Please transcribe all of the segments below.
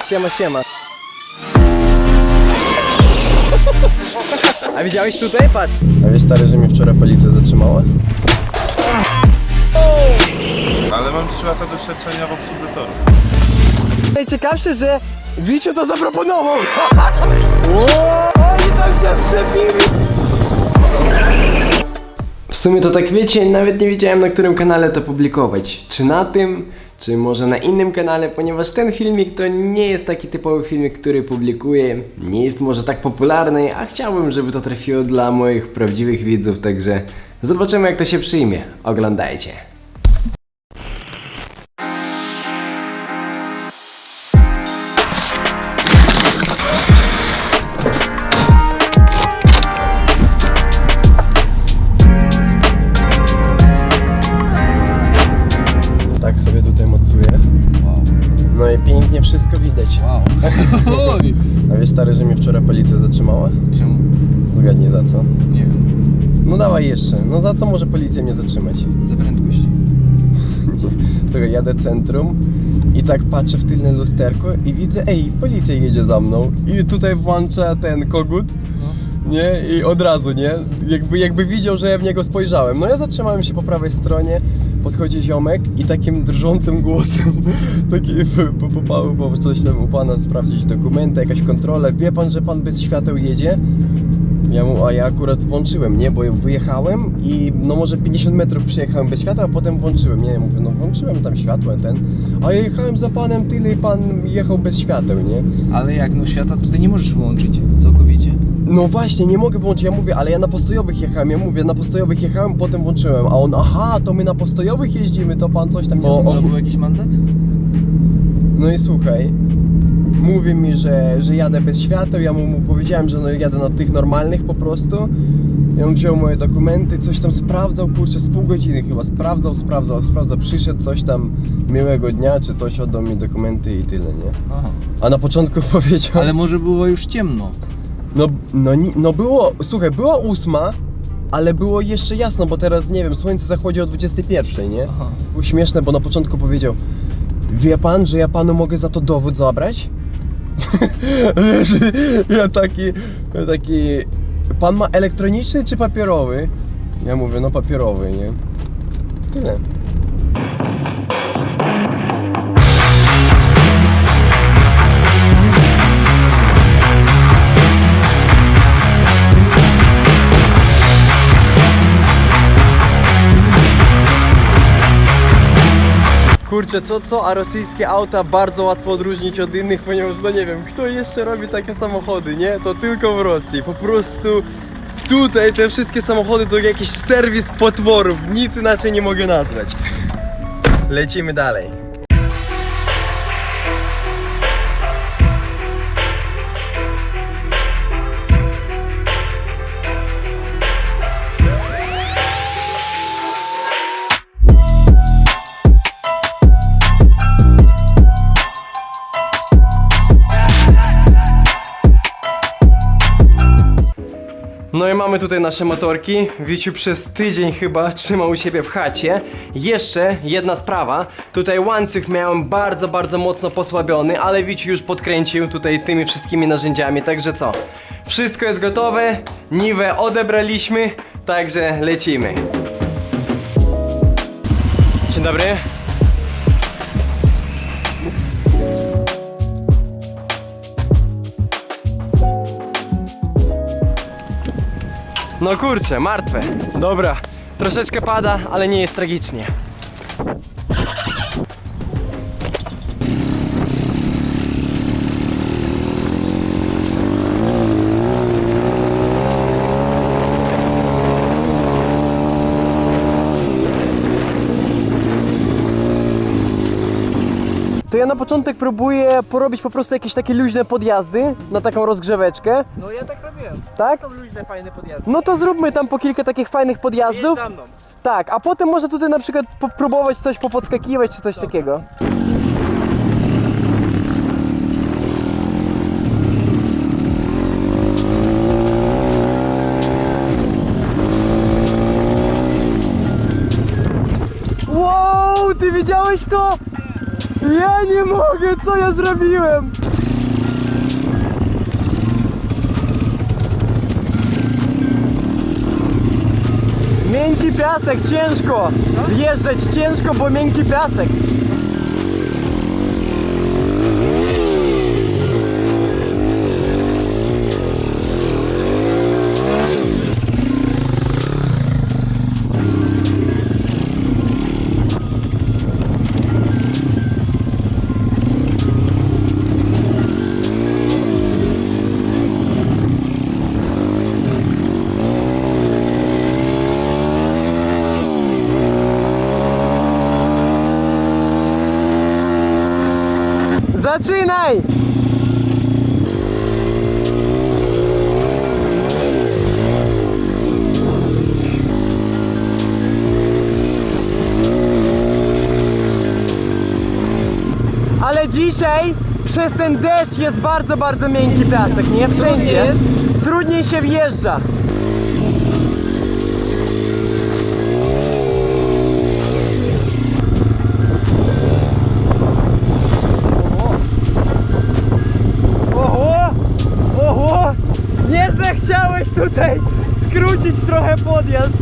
Siema, siema. A widziałeś tutaj? Patrz. A wiesz stary, że mnie wczoraj policja zatrzymała? Ale mam 3 lata doświadczenia w obsłudze torów. Najciekawsze, że Wiciu to zaproponował. Oni tam się strzepili. W sumie to tak wiecie, nawet nie wiedziałem na którym kanale to publikować. Czy na tym, czy może na innym kanale, ponieważ ten filmik to nie jest taki typowy filmik, który publikuję. Nie jest może tak popularny, a chciałbym, żeby to trafiło dla moich prawdziwych widzów, także zobaczymy jak to się przyjmie. Oglądajcie. Wszystko widać. Wow. Oj. A wiesz stary, że mnie wczoraj policja zatrzymała? Czemu? Zgadnij za co. Nie wiem. No dawaj jeszcze. No za co może policja mnie zatrzymać? Za prędkość. Słuchaj, jadę centrum i tak patrzę w tylne lusterko i widzę, ej, policja jedzie za mną. I tutaj włącza ten kogut. Nie? I od razu, nie? Jakby, jakby widział, że ja w niego spojrzałem. No ja zatrzymałem się po prawej stronie, podchodzi ziomek i takim drżącym głosem taki po, po, po, bo coś tam u pana sprawdzić dokumenty, jakaś kontrola. Wie pan, że pan bez świateł jedzie? Ja mu, a ja akurat włączyłem, nie? Bo wyjechałem i no może 50 metrów przejechałem bez światła, a potem włączyłem. Nie, mówię, no włączyłem tam światło ten. A ja jechałem za panem tyle i pan jechał bez świateł, nie? Ale jak, no świata tutaj nie możesz wyłączyć całkowicie. No właśnie, nie mogę włączyć, ja mówię, ale ja na postojowych jechałem, ja mówię, na postojowych jechałem, potem włączyłem, a on, aha, to my na postojowych jeździmy, to pan coś tam nie... O, Co, był jakiś mandat? no i słuchaj, mówi mi, że, że jadę bez świateł, ja mu, mu powiedziałem, że no jadę na tych normalnych po prostu. I on wziął moje dokumenty, coś tam sprawdzał, kurczę, z pół godziny chyba, sprawdzał, sprawdzał, sprawdzał, przyszedł, coś tam, miłego dnia, czy coś, oddał mi dokumenty i tyle, nie? Aha. A na początku powiedział... Ale może było już ciemno. No, no, ni- no było, słuchaj, była ósma, ale było jeszcze jasno, bo teraz, nie wiem, słońce zachodzi o 21, nie? Aha. Było śmieszne, bo na początku powiedział Wie pan, że ja panu mogę za to dowód zabrać? Wiesz, ja taki, ja taki Pan ma elektroniczny czy papierowy? Ja mówię, no papierowy, nie? Tyle. Kurczę, co co, a rosyjskie auta bardzo łatwo odróżnić od innych, ponieważ no nie wiem, kto jeszcze robi takie samochody, nie? To tylko w Rosji. Po prostu tutaj te wszystkie samochody to jakiś serwis potworów, nic inaczej nie mogę nazwać. Lecimy dalej. Mamy tutaj nasze motorki. Wiciu przez tydzień chyba trzymał u siebie w chacie. Jeszcze jedna sprawa. Tutaj łańcuch miałem bardzo, bardzo mocno posłabiony, ale Wiciu już podkręcił tutaj tymi wszystkimi narzędziami. Także co? Wszystko jest gotowe. Niwę odebraliśmy, także lecimy. Dzień dobry. No kurczę, martwe. Dobra, troszeczkę pada, ale nie jest tragicznie. To ja na początek próbuję porobić po prostu jakieś takie luźne podjazdy na taką rozgrzeweczkę. No ja tak robiłem. Tak? Są luźne, fajne podjazdy. No to zróbmy tam po kilka takich fajnych Jedź podjazdów. za mną. Tak, a potem może tutaj na przykład po- próbować coś popodskakiwać czy coś takiego. Wow, ty widziałeś to? Ja nie mogę, co ja zrobiłem? Miękki piasek, ciężko! Zjeżdżać ciężko, bo miękki piasek. Zaczynaj! Ale dzisiaj przez ten deszcz jest bardzo, bardzo miękki piasek, nie? Wszędzie. Trudniej się wjeżdża. Chciałeś tutaj skrócić trochę podjazd.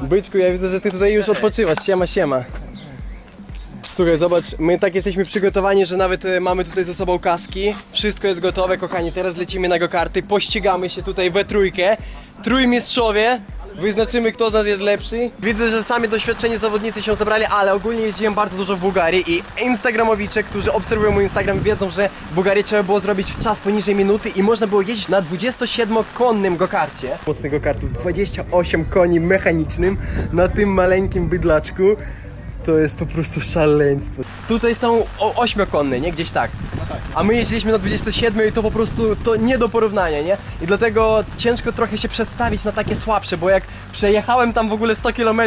Byczku, ja widzę, że ty tutaj już odpoczywasz. Siema, siema. Słuchaj, zobacz, my tak jesteśmy przygotowani, że nawet e, mamy tutaj ze sobą kaski. Wszystko jest gotowe, kochani. Teraz lecimy na go-karty, pościgamy się tutaj we trójkę. Trójmistrzowie. Wyznaczymy, kto z nas jest lepszy. Widzę, że sami doświadczeni zawodnicy się zebrali, ale ogólnie jeździłem bardzo dużo w Bułgarii i instagramowicze, którzy obserwują mój Instagram, wiedzą, że w Bułgarii trzeba było zrobić czas poniżej minuty i można było jeździć na 27-konnym go-karcie. Mocny go-kartu, 28 koni mechanicznym na tym maleńkim bydlaczku. To jest po prostu szaleństwo. Tutaj są ośmiokonne, nie? Gdzieś tak. A my jeździliśmy na 27 i to po prostu to nie do porównania, nie? I dlatego ciężko trochę się przedstawić na takie słabsze, bo jak przejechałem tam w ogóle 100 km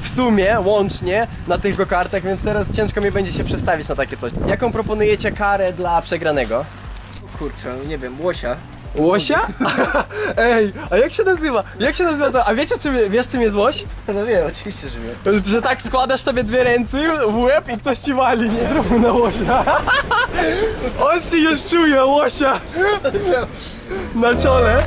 w sumie, łącznie, na tych go-kartach, więc teraz ciężko mi będzie się przestawić na takie coś. Jaką proponujecie karę dla przegranego? Kurczę, nie wiem, łosia. Łosia? Ej, a jak się nazywa? Jak się nazywa to? A wiecie czym, wiesz czym jest łoś? No wiem, oczywiście, że wiem. Że tak składasz sobie dwie ręce w łeb i ktoś ci wali, nie? Zróbmy na łosia. On ci już czuje łosia na czole.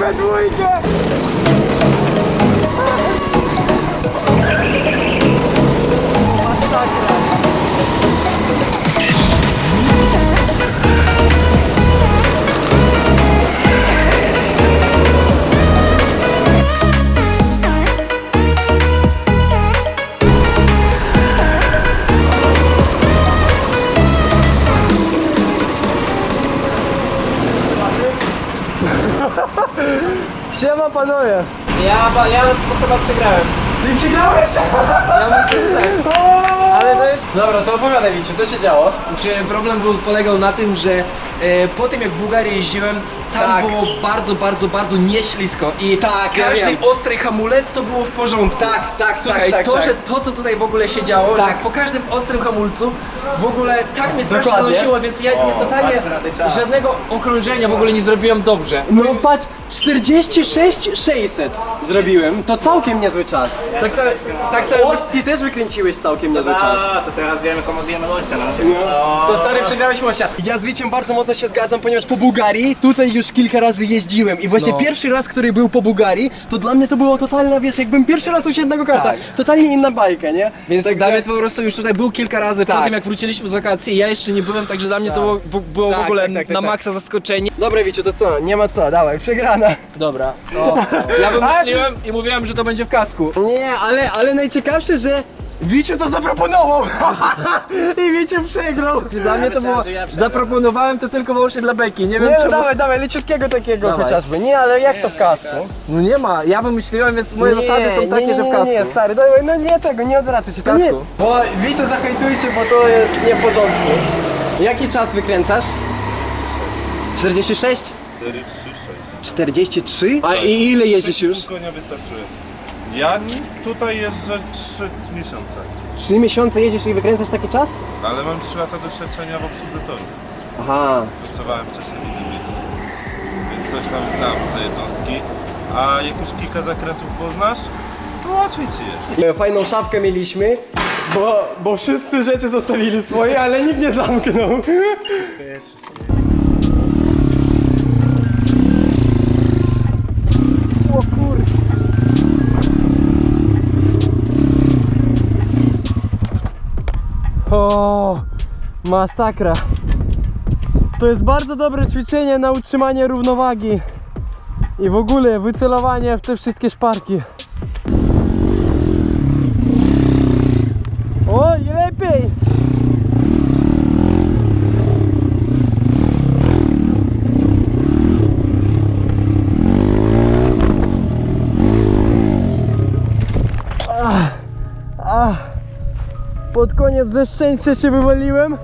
Strzepili Panowie! Ja, ba- ja chyba przegrałem. Ty przegrałeś! Ja myślę, że tak. Ale to jest... Dobra, to opowiadaj mi, co się działo? Czy problem był, polegał na tym, że e, po tym jak w Bułgarii jeździłem, tam Tak. było bardzo, bardzo, bardzo nieślisko i Tak, ja każdy wiem. ostry hamulec to było w porządku. Tak, tak, Słuchaj, tak, tak, to, tak. że to co tutaj w ogóle się działo, Tak. że po każdym ostrym hamulcu w ogóle tak mnie strasznie Dokładnie. zanosiło, więc ja nie, totalnie czas. żadnego okrążenia w ogóle nie zrobiłem dobrze. No patrz, 46 600 zrobiłem, to całkiem niezły czas. Tak samo, tak samo też wykręciłeś całkiem niezły czas. A, to teraz wiemy komu odjemy losia, no. To stary, przegrałeś Łosia. Ja z Wiciem bardzo mocno się zgadzam, ponieważ po Bułgarii tutaj już już kilka razy jeździłem i właśnie No. pierwszy raz, który był po Bułgarii, to dla mnie to było totalna, wiesz, jakbym pierwszy raz usiadł na go-karta. Tak. Totalnie inna bajka, nie? Więc Także- dla mnie to po prostu już tutaj był kilka razy po Tak. tym jak wróciliśmy z wakacji, ja jeszcze nie byłem, także dla mnie to było, było Tak, w ogóle tak, tak, tak, na tak. maksa zaskoczenie. Dobra, Wiciu, to co? Nie ma co, dawaj, przegrana. Dobra, ja wymyśliłem i mówiłem, że to będzie w kasku. Nie, ale, ale najciekawsze, że Wiciu to zaproponował i Wiciu przegrał. Dla mnie to było, zaproponowałem to tylko wyłącznie dla beki, nie wiem Nie, no czemu. dawaj, dawaj, leciutkiego takiego Dawaj. chociażby. Nie, ale jak to w kasku? No nie ma, ja wymyśliłem, więc moje nie, zasady są takie, nie, że w nie, kasku. Nie, stary, dawaj, no nie tego, nie odwracaj się. To nie, kasku. bo Wiciu zahejtujcie, bo to jest nie w porządku. Jaki czas wykręcasz? 46? 4, 3, 6. 43? A i ile jeździsz już? Konia wystarczyły. Ja tutaj jeżdżę 3 miesiące, 3 miesiące jeździsz i wykręcasz taki czas? ale mam 3 lata doświadczenia w obsłudze torów. Aha. Pracowałem wcześniej w innym miejscu, więc coś tam znam te jednostki. A jak już kilka zakrętów poznasz, to łatwiej ci jest. Fajną szafkę mieliśmy, bo, bo wszyscy rzeczy zostawili swoje, ale nikt nie zamknął. O, masakra. To jest bardzo dobre ćwiczenie na utrzymanie równowagi i w ogóle wycelowanie w te wszystkie szparki. Oj, lepiej! Ach, ach. Pod koniec ze szczęścia się wywaliłem,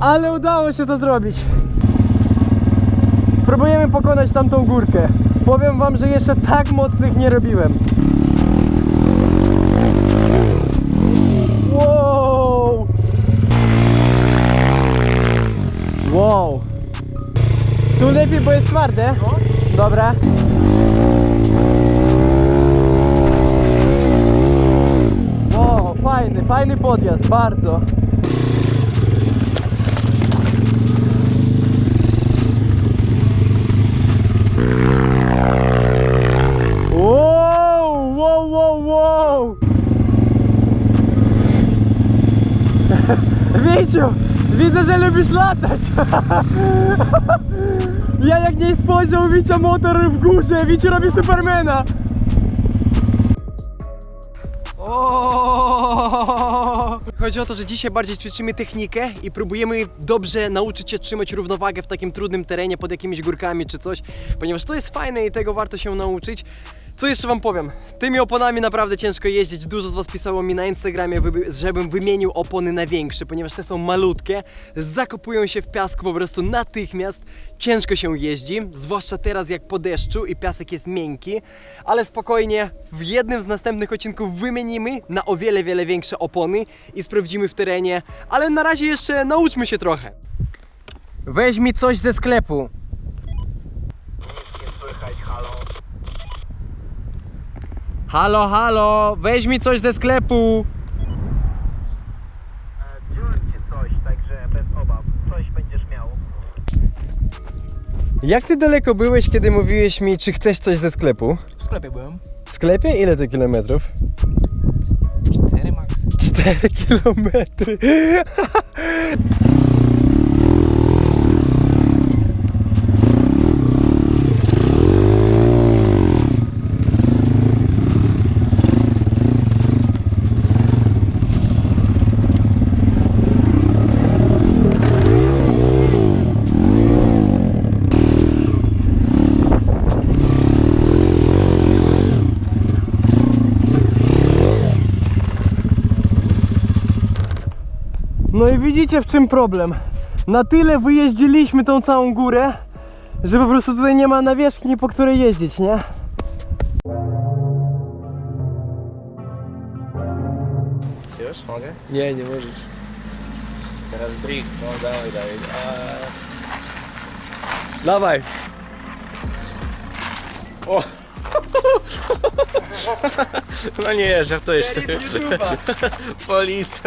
ale udało się to zrobić. Spróbujemy pokonać tamtą górkę. Powiem wam, że jeszcze tak mocnych nie robiłem. Wow! Wow! Tu lepiej, bo jest twarde. Dobra. Fajny, fajny podjazd, bardzo. Wow, wow, wow, wow! Widzę, że lubisz latać. Ja jak nie spojrzał Wicia motor w górze, Wiciu robi Supermana. Chodzi o to, że dzisiaj bardziej ćwiczymy technikę i próbujemy dobrze nauczyć się trzymać równowagę w takim trudnym terenie, pod jakimiś górkami czy coś, ponieważ to jest fajne i tego warto się nauczyć. Co jeszcze wam powiem? Tymi oponami naprawdę ciężko jeździć. Dużo z was pisało mi na Instagramie, żebym wymienił opony na większe, ponieważ te są malutkie, zakopują się w piasku po prostu natychmiast. Ciężko się jeździ, zwłaszcza teraz jak po deszczu i piasek jest miękki, ale spokojnie w jednym z następnych odcinków wymienimy na o wiele, wiele większe opony i sprawdzimy w terenie, ale na razie jeszcze nauczmy się trochę. Weź mi coś ze sklepu. Halo, halo, weź mi coś ze sklepu. Ci coś, także bez obaw. Coś będziesz miał. Jak ty daleko byłeś, kiedy mówiłeś mi, czy chcesz coś ze sklepu? W sklepie byłem. W sklepie? Ile to kilometrów? 4 max. 4 kilometry. No i widzicie w czym problem. Na tyle wyjeździliśmy tą całą górę, że po prostu tutaj nie ma nawierzchni, po której jeździć, nie? Wiesz, mogę? Nie, nie możesz. Teraz drift, no dawaj, dawaj. Dawaj. No nie, żartujesz sobie. Polis.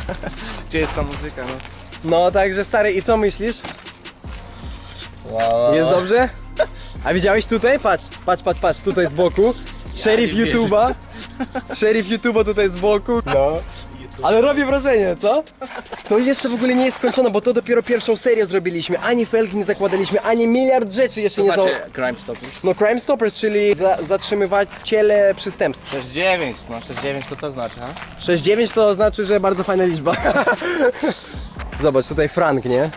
Gdzie jest ta muzyka, no? No także stary, i co myślisz? Jest dobrze? A widziałeś tutaj? Patrz, patrz, patrz, patrz, tutaj z boku. Szerif nie. YouTube'a. Szerif YouTube'a tutaj z boku. No. Ale robi wrażenie, co? To jeszcze w ogóle nie jest skończone, bo to dopiero pierwszą serię zrobiliśmy. Ani felgi nie zakładaliśmy, ani miliard rzeczy jeszcze nie Znaczy, są. Crime Stoppers. No Crime Stoppers, czyli za, zatrzymywaciele przestępstw. 6-9, no 6-9 to co znaczy, ha? 6-9 to znaczy, że bardzo fajna liczba. Zobacz, tutaj Frank, nie?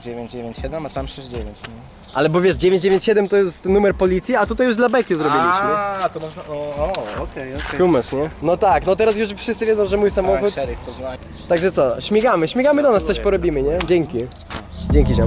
997, a tam 69, no. Ale bo wiesz, 997 to jest numer policji, a tutaj już dla Beki zrobiliśmy. A, to można, o, o okej, okej. Kumasz, nie? No tak, no teraz już wszyscy wiedzą, że mój samochód. Szeryf to zna. Także co, śmigamy, śmigamy do nas, coś porobimy, nie? Dzięki. Dzięki, ziom.